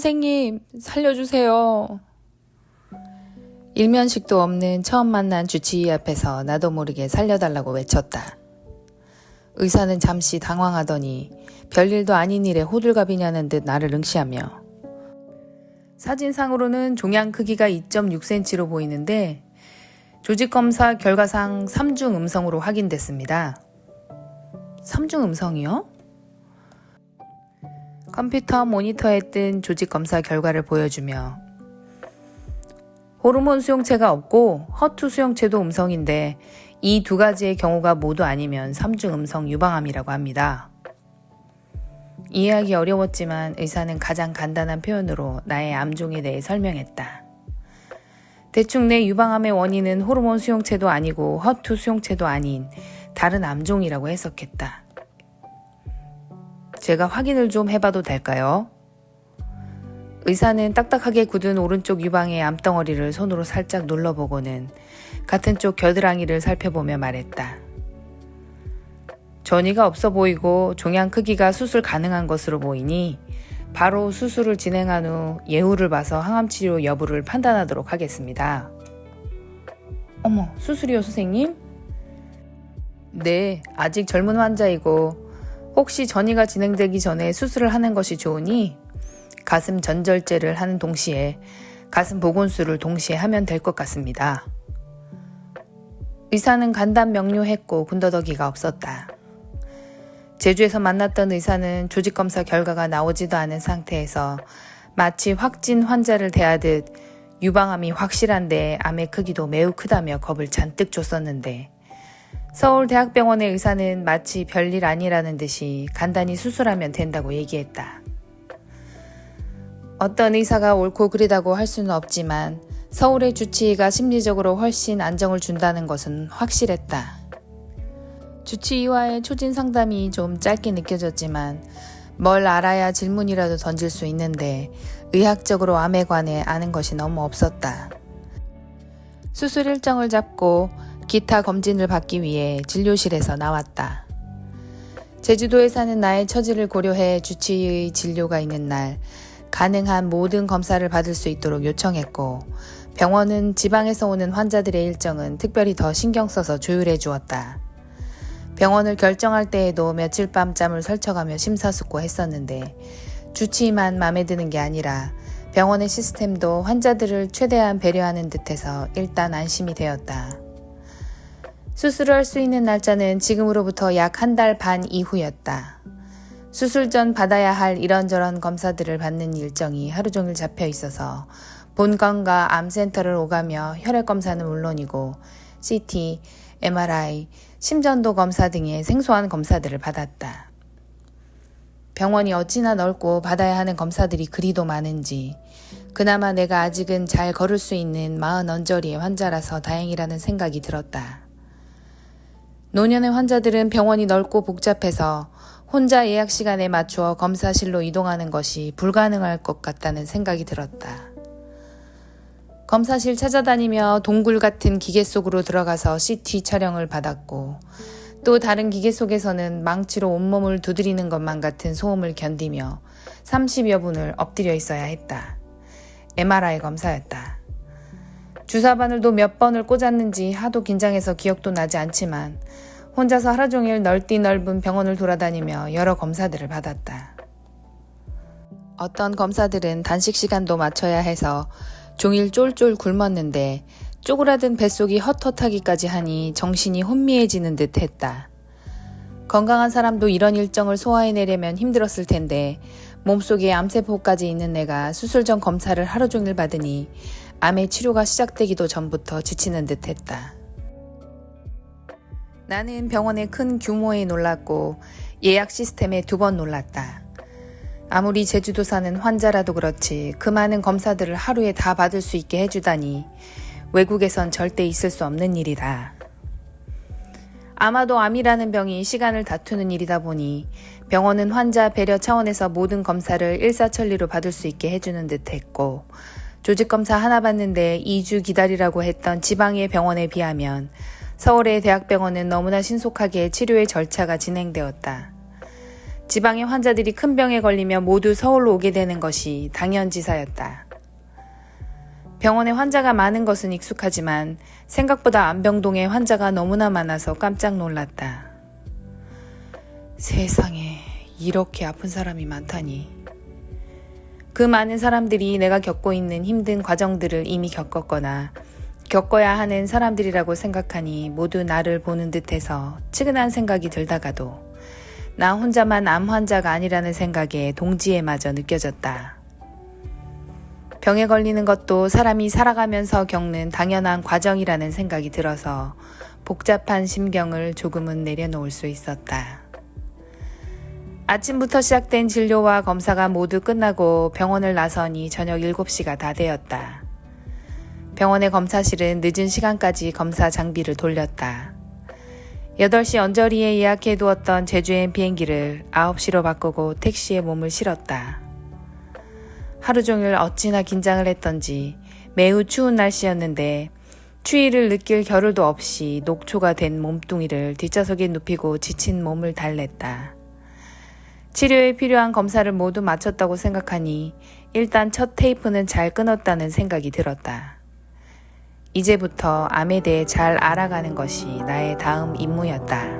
선생님, 살려주세요. 일면식도 없는 처음 만난 주치의 앞에서 나도 모르게 살려달라고 외쳤다. 의사는 잠시 당황하더니 별일도 아닌 일에 호들갑이냐는 듯 나를 응시하며 사진상으로는 종양 크기가 2.6cm로 보이는데 조직검사 결과상 3중 음성으로 확인됐습니다. 3중 음성이요? 컴퓨터 모니터에 뜬 조직 검사 결과를 보여주며 호르몬 수용체가 없고 허투 수용체도 음성인데 이 두 가지의 경우가 모두 아니면 3중 음성 유방암이라고 합니다. 이해하기 어려웠지만 의사는 가장 간단한 표현으로 나의 암종에 대해 설명했다. 대충 내 유방암의 원인은 호르몬 수용체도 아니고 허투 수용체도 아닌 다른 암종이라고 해석했다. 제가 확인을 좀 해봐도 될까요? 의사는 딱딱하게 굳은 오른쪽 유방의 암덩어리를 손으로 살짝 눌러보고는 같은 쪽 겨드랑이를 살펴보며 말했다. 전이가 없어 보이고 종양 크기가 수술 가능한 것으로 보이니 바로 수술을 진행한 후 예후를 봐서 항암 치료 여부를 판단하도록 하겠습니다. 어머, 수술이요, 선생님? 네, 아직 젊은 환자이고 혹시 전이가 진행되기 전에 수술을 하는 것이 좋으니 가슴 전절제를 하는 동시에 가슴 보건수를 동시에 하면 될 것 같습니다. 의사는 간단 명료했고 군더더기가 없었다. 제주에서 만났던 의사는 조직 검사 결과가 나오지도 않은 상태에서 마치 확진 환자를 대하듯 유방암이 확실한데 암의 크기도 매우 크다며 겁을 잔뜩 줬었는데 서울대학병원의 의사는 마치 별일 아니라는 듯이 간단히 수술하면 된다고 얘기했다. 어떤 의사가 옳고 그르다고 할 수는 없지만 서울의 주치의가 심리적으로 훨씬 안정을 준다는 것은 확실했다. 주치의와의 초진 상담이 좀 짧게 느껴졌지만 뭘 알아야 질문이라도 던질 수 있는데 의학적으로 암에 관해 아는 것이 너무 없었다. 수술 일정을 잡고 기타 검진을 받기 위해 진료실에서 나왔다. 제주도에 사는 나의 처지를 고려해 주치의 진료가 있는 날 가능한 모든 검사를 받을 수 있도록 요청했고 병원은 지방에서 오는 환자들의 일정은 특별히 더 신경 써서 조율해 주었다. 병원을 결정할 때에도 며칠 밤 잠을 설쳐가며 심사숙고했었는데 주치의만 마음에 드는 게 아니라 병원의 시스템도 환자들을 최대한 배려하는 듯해서 일단 안심이 되었다. 수술을 할 수 있는 날짜는 지금으로부터 약 한 달 반 이후였다. 수술 전 받아야 할 이런저런 검사들을 받는 일정이 하루 종일 잡혀 있어서 본관과 암센터를 오가며 혈액 검사는 물론이고 CT, MRI, 심전도 검사 등의 생소한 검사들을 받았다. 병원이 어찌나 넓고 받아야 하는 검사들이 그리도 많은지 그나마 내가 아직은 잘 걸을 수 있는 마흔 언저리의 환자라서 다행이라는 생각이 들었다. 노년의 환자들은 병원이 넓고 복잡해서 혼자 예약 시간에 맞추어 검사실로 이동하는 것이 불가능할 것 같다는 생각이 들었다. 검사실 찾아다니며 동굴 같은 기계 속으로 들어가서 CT 촬영을 받았고 또 다른 기계 속에서는 망치로 온몸을 두드리는 것만 같은 소음을 견디며 30여 분을 엎드려 있어야 했다. MRI 검사였다. 주사 바늘도 몇 번을 꽂았는지 하도 긴장해서 기억도 나지 않지만 혼자서 하루 종일 넓디 넓은 병원을 돌아다니며 여러 검사들을 받았다. 어떤 검사들은 단식 시간도 맞춰야 해서 종일 쫄쫄 굶었는데 쪼그라든 뱃속이 헛헛하기까지 하니 정신이 혼미해지는 듯 했다. 건강한 사람도 이런 일정을 소화해내려면 힘들었을 텐데 몸속에 암세포까지 있는 내가 수술 전 검사를 하루 종일 받으니 암의 치료가 시작되기도 전부터 지치는 듯 했다. 나는 병원의 큰 규모에 놀랐고 예약 시스템에 두 번 놀랐다. 아무리 제주도 사는 환자라도 그렇지 그 많은 검사들을 하루에 다 받을 수 있게 해주다니 외국에선 절대 있을 수 없는 일이다. 아마도 암이라는 병이 시간을 다투는 일이다 보니 병원은 환자 배려 차원에서 모든 검사를 일사천리로 받을 수 있게 해주는 듯 했고 조직검사 하나 받는데 2주 기다리라고 했던 지방의 병원에 비하면 서울의 대학병원은 너무나 신속하게 치료의 절차가 진행되었다. 지방의 환자들이 큰 병에 걸리면 모두 서울로 오게 되는 것이 당연지사였다. 병원에 환자가 많은 것은 익숙하지만 생각보다 안병동에 환자가 너무나 많아서 깜짝 놀랐다. 세상에 이렇게 아픈 사람이 많다니. 그 많은 사람들이 내가 겪고 있는 힘든 과정들을 이미 겪었거나 겪어야 하는 사람들이라고 생각하니 모두 나를 보는 듯해서 측은한 생각이 들다가도 나 혼자만 암 환자가 아니라는 생각에 동지에 마저 느껴졌다. 병에 걸리는 것도 사람이 살아가면서 겪는 당연한 과정이라는 생각이 들어서 복잡한 심경을 조금은 내려놓을 수 있었다. 아침부터 시작된 진료와 검사가 모두 끝나고 병원을 나서니 저녁 7시가 다 되었다. 병원의 검사실은 늦은 시간까지 검사 장비를 돌렸다. 8시 언저리에 예약해 두었던 제주행 비행기를 9시로 바꾸고 택시에 몸을 실었다. 하루 종일 어찌나 긴장을 했던지 매우 추운 날씨였는데 추위를 느낄 겨를도 없이 녹초가 된 몸뚱이를 뒷좌석에 눕히고 지친 몸을 달랬다. 치료에 필요한 검사를 모두 마쳤다고 생각하니 일단 첫 테이프는 잘 끊었다는 생각이 들었다. 이제부터 암에 대해 잘 알아가는 것이 나의 다음 임무였다.